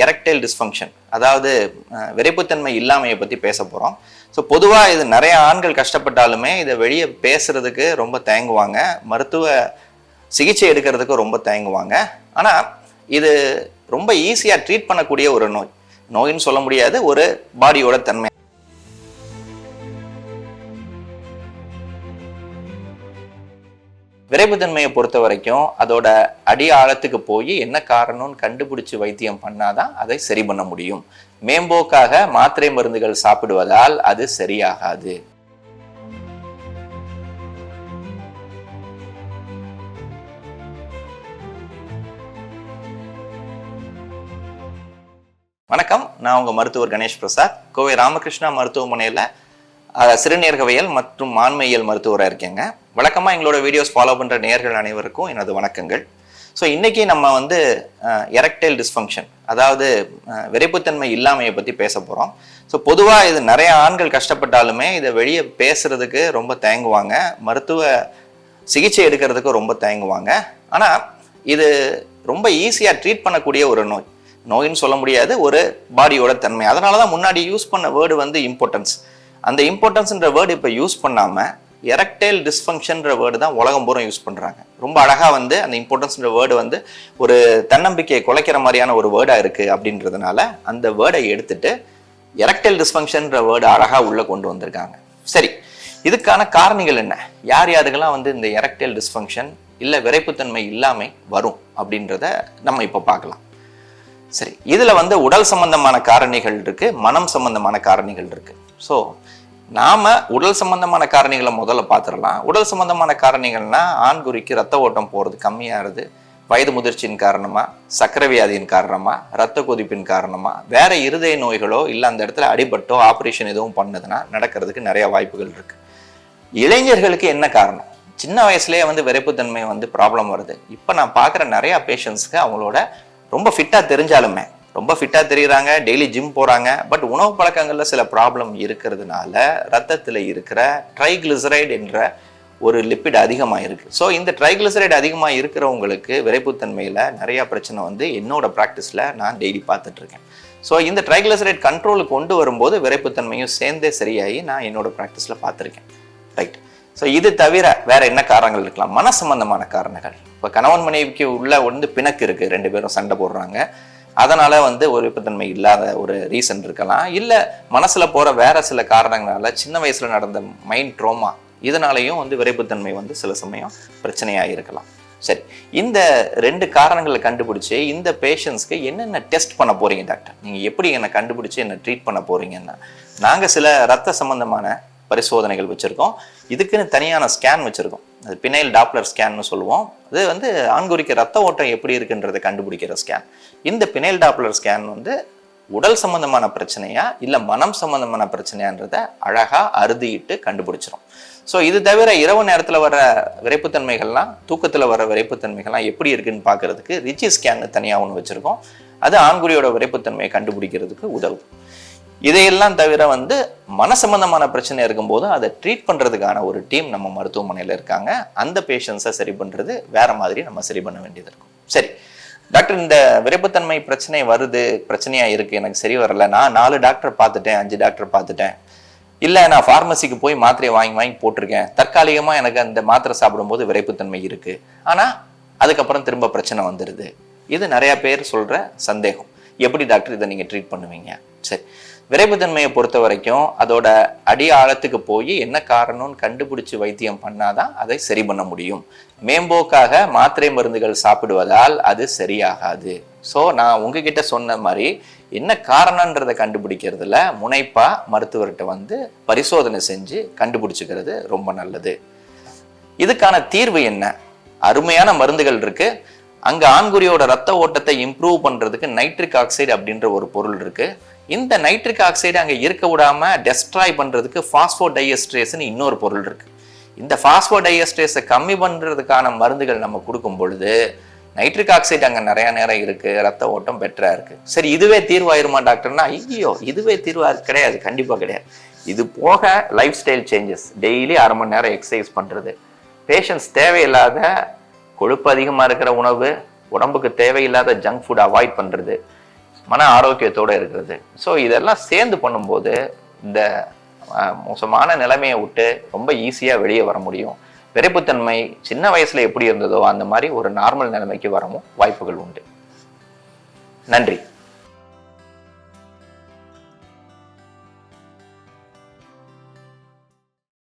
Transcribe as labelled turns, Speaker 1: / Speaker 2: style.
Speaker 1: Erectile dysfunction அதாவது விரைப்புத்தன்மை இல்லாமையை பற்றி பேச போகிறோம் ஸோ பொதுவாக இது நிறைய ஆண்கள் கஷ்டப்பட்டாலுமே இதை வெளியே பேசுறதுக்கு ரொம்ப தயங்குவாங்க. மருத்துவ சிகிச்சை எடுக்கிறதுக்கு ரொம்ப தயங்குவாங்க. ஆனால் இது ரொம்ப ஈஸியாக ட்ரீட் பண்ணக்கூடிய ஒரு நோய். நோயின்னு சொல்ல முடியாது ஒரு பாடியோட தன்மை. விரைப்புத்தன்மையை பொறுத்த வரைக்கும் அதோட அடி ஆழத்துக்கு போய் என்ன காரணம்னு கண்டுபிடிச்சு வைத்தியம் பண்ணாதான் அதை சரி பண்ண முடியும். மேம்போக்காக மாத்திரை மருந்துகள் சாப்பிடுவதால் அது சரியாகாது. வணக்கம். நான் உங்க மருத்துவர் கணேஷ் பிரசாத். கோவை ராமகிருஷ்ணா மருத்துவமனையில் சிறுநீர்கவியல் மற்றும் ஆண்மையியல் மருத்துவராக இருக்கேங்க. வழக்கமாக எங்களோட வீடியோஸ் ஃபாலோ பண்ணுற நேர்கள் அனைவருக்கும் எனது வணக்கங்கள். ஸோ இன்றைக்கி நம்ம வந்து எரக்டைல் டிஸ்ஃபங்க்ஷன் அதாவது விரைப்புத்தன்மை இல்லாமையை பற்றி பேச போகிறோம் ஸோ பொதுவாக இது நிறைய ஆண்கள் கஷ்டப்பட்டாலுமே இதை வெளியே பேசுகிறதுக்கு ரொம்ப தயங்குவாங்க. மருத்துவ சிகிச்சை எடுக்கிறதுக்கு ரொம்ப தயங்குவாங்க. ஆனால் இது ரொம்ப ஈஸியாக ட்ரீட் பண்ணக்கூடிய ஒரு நோய். நோயின்னு சொல்ல முடியாது ஒரு பாடியோட தன்மை. அதனால தான் முன்னாடி யூஸ் பண்ண வேர்டு வந்து இம்பார்ட்டன்ஸ் அந்த இம்பார்ட்டன்ஸ்ன்ற வேர்டு இப்போ யூஸ் பண்ணாமல் எரக்டைல் டிஸ்ஃபங்க்ஷன்ற வேர்டு தான் உலகம் பூரம் யூஸ் பண்ணுறாங்க ரொம்ப அழகாக வந்து அந்த இம்பார்ட்டன்ஸ்ன்ற வேர்டு வந்து ஒரு தன்னம்பிக்கையை குலைக்கிற மாதிரியான ஒரு வேர்டாக இருக்குது அப்படின்றதுனால அந்த வேர்டை எடுத்துட்டு எரக்டைல் டிஸ்ஃபங்க்ஷன்ற வேர்டு அழகாக உள்ளே கொண்டு வந்திருக்காங்க. சரி இதுக்கான காரணிகள் என்ன? யார் யாருக்கெல்லாம் வந்து இந்த எரக்டைல் டிஸ்ஃபங்க்ஷன் இல்லை விரைப்புத்தன்மை இல்லாமை வரும் அப்படின்றத நம்ம இப்போ பார்க்கலாம். சரி இதில் வந்து உடல் சம்பந்தமான காரணிகள் இருக்குது மனம் சம்பந்தமான காரணிகள் இருக்குது ஸோ நாம உடல் சம்பந்தமான காரணிகளை முதல்ல பார்த்துடலாம். உடல் சம்பந்தமான காரணிகள்னா ஆண் குறிக்கு ரத்த ஓட்டம் போகிறது கம்மியாகிறது வயது முதிர்ச்சியின் காரணமாக சக்கரை வியாதியின் காரணமாக ரத்த கொதிப்பின் காரணமாக வேற இருதய நோய்களோ இல்லை அந்த இடத்துல அடிபட்டோ ஆப்ரேஷன் எதுவும் பண்ணதுன்னா நடக்கிறதுக்கு நிறைய வாய்ப்புகள் இருக்கு. இளைஞர்களுக்கு என்ன காரணம்? சின்ன வயசுலேயே வந்து விரைப்புத்தன்மை வந்து ப்ராப்ளம் வருது. இப்போ நான் பார்க்குற நிறையா பேஷண்ட்ஸ்க்கு அவங்களோட ரொம்ப ஃபிட்டாக தெரிஞ்சாலுமே ரொம்ப ஃபிட்டாக தெரிகிறாங்க டெய்லி ஜிம் போகிறாங்க பட் உணவு பழக்கங்களில் சில ப்ராப்ளம் இருக்கிறதுனால ரத்தத்தில் இருக்கிற ட்ரைக்ளிசரைடு என்ற ஒரு லிப்பிட் அதிகமாக இருக்குது ஸோ இந்த ட்ரைக்ளிசரைடு அதிகமாக இருக்கிறவங்களுக்கு விரைப்புத்தன்மையில் நிறையா பிரச்சனை வந்து என்னோட ப்ராக்டிஸில் நான் டெய்லி பார்த்துட்ருக்கேன். ஸோ இந்த ட்ரைக்ளிசரைட் கண்ட்ரோலுக்கு கொண்டு வரும்போது விரைப்புத்தன்மையும் சேர்ந்தே சரியாகி நான் என்னோட ப்ராக்டிஸில் பார்த்துருக்கேன். ரைட் ஸோ இது தவிர வேற என்ன காரணங்கள் இருக்கலாம்? மன சம்பந்தமான காரணங்கள். இப்போ கணவன் மனைவிக்கு உள்ள வந்து பிணக்கு இருக்குது ரெண்டு பேரும் சண்டை போடுறாங்க. அதனால வந்து ஒரு விருப்பத்தன்மை இல்லாத ஒரு ரீசன் இருக்கலாம். இல்லை மனசில் போகிற வேற சில காரணங்களால் சின்ன வயசில் நடந்த மைண்ட் ட்ரோமா இதனாலையும் வந்து விரைப்புத்தன்மை வந்து சில சமயம் பிரச்சனையாக இருக்கலாம். சரி இந்த ரெண்டு காரணங்களை கண்டுபிடிச்சி இந்த பேஷண்ட்ஸ்க்கு என்னென்ன டெஸ்ட் பண்ண போறீங்க டாக்டர் நீங்கள் எப்படி என்னை கண்டுபிடிச்சி என்னை ட்ரீட் பண்ண போறீங்கன்னா நாங்கள் சில ரத்த சம்பந்தமான பரிசோதனைகள் வச்சுருக்கோம். இதுக்குன்னு தனியான ஸ்கேன் வச்சுருக்கோம். அது பினைல் டாப்லர் ஸ்கேன்னு சொல்லுவோம். அது வந்து ஆண்குறிக்கு ரத்த ஓட்டம் எப்படி இருக்குன்றதை கண்டுபிடிக்கிற ஸ்கேன் இந்த பினைல் டாப்லர் ஸ்கேன் வந்து உடல் சம்பந்தமான பிரச்சனையா இல்லை மனம் சம்பந்தமான பிரச்சனையான்றதை அழகாக அறுதிட்டு கண்டுபிடிச்சிரும். ஸோ இது தவிர இரவு நேரத்தில் வர விரைப்புத்தன்மைகள்லாம் தூக்கத்தில் வர விரைப்புத்தன்மைகள்லாம் எப்படி இருக்குன்னு பார்க்கறதுக்கு ரிச்சி ஸ்கேன் தனியாக ஒன்று வச்சுருக்கோம். அது ஆண்குறியோட விரைப்புத்தன்மையை கண்டுபிடிக்கிறதுக்கு உதவும். இதையெல்லாம் தவிர வந்து மன சம்பந்தமான பிரச்சனை இருக்கும்போது அதை ட்ரீட் பண்ணுறதுக்கான ஒரு டீம் நம்ம மருத்துவமனையில் இருக்காங்க. அந்த பேஷண்ட்ஸை சரி பண்ணுறது வேற மாதிரி நம்ம சரி பண்ண வேண்டியது இருக்கும். சரி. டாக்டர் இந்த விரைப்புத்தன்மை பிரச்சனை வருது பிரச்சனையாக இருக்குது எனக்கு சரி வரல. நான் நாலு டாக்டர் பார்த்துட்டேன் அஞ்சு டாக்டர் பார்த்துட்டேன். இல்லை நான் ஃபார்மசிக்கு போய் மாத்திரையை வாங்கி வாங்கி போட்டிருக்கேன். தற்காலிகமாக எனக்கு அந்த மாத்திரை சாப்பிடும்போது விரைப்புத்தன்மை இருக்குது ஆனால் அதுக்கப்புறம் திரும்ப பிரச்சனை வந்துடுது இது நிறையா பேர் சொல்கிற சந்தேகம். எப்படி டாக்டர் இதை நீங்கள் ட்ரீட் பண்ணுவீங்க? சரி. விரைப்புத்தன்மையை பொறுத்த வரைக்கும் அதோட அடி ஆழத்துக்கு போய் என்ன காரணம்னு கண்டுபிடிச்சு வைத்தியம் பண்ணாதான் அதை சரி பண்ண முடியும். மேம்போக்காக மாத்திரை மருந்துகள் சாப்பிடுவதால் அது சரியாகாது. ஸோ நான் உங்ககிட்ட சொன்ன மாதிரி என்ன காரணன்றதை கண்டுபிடிக்கிறதுல முனைப்பா மருத்துவர்கிட்ட வந்து பரிசோதனை செஞ்சு கண்டுபிடிச்சிக்கிறது ரொம்ப நல்லது. இதுக்கான தீர்வு என்ன? அருமையான மருந்துகள் இருக்குது அங்கே ஆண்குறியோட ரத்த ஓட்டத்தை இம்ப்ரூவ் பண்ணுறதுக்கு நைட்ரிக் ஆக்சைடு அப்படின்ற ஒரு பொருள் இருக்கு. இந்த நைட்ரிக் ஆக்சைடு அங்கே இருக்க விடாம டெஸ்ட்ராய் பண்ணுறதுக்கு ஃபாஸ்போடையஸ்ட்ரேஸ்னு இன்னொரு பொருள் இருக்கு. இந்த ஃபாஸ்போடையஸ்ட்ரேஸை கம்மி பண்ணுறதுக்கான மருந்துகள் நம்ம கொடுக்கும் பொழுது நைட்ரிக் ஆக்சைடு அங்கே நிறையா நேரம் இருக்குது ரத்த ஓட்டம் பெட்டராக இருக்குது சரி இதுவே தீர்வாயிருமா டாக்டர்னா ஐயோ இதுவே தீர்வாக கிடையாது கண்டிப்பாக கிடையாது. இது போக லைஃப் ஸ்டைல் சேஞ்சஸ் டெய்லி அரை மணி நேரம் எக்ஸசைஸ் பண்ணுறது பேஷண்ட்ஸ் தேவையில்லாத கொழுப்பு அதிகமாக இருக்கிற உணவு உடம்புக்கு தேவையில்லாத ஜங்க் ஃபுட் அவாய்ட் பண்ணுறது மன ஆரோக்கியத்தோடு இருக்கிறது. ஸோ இதெல்லாம் சேர்ந்து பண்ணும்போது இந்த மோசமான நிலைமையை விட்டு ரொம்ப ஈஸியாக வெளியே வர முடியும். விரைப்புத்தன்மை சின்ன வயசில் எப்படி இருந்ததோ அந்த மாதிரி ஒரு நார்மல் நிலைமைக்கு வரவும் வாய்ப்புகள் உண்டு. நன்றி.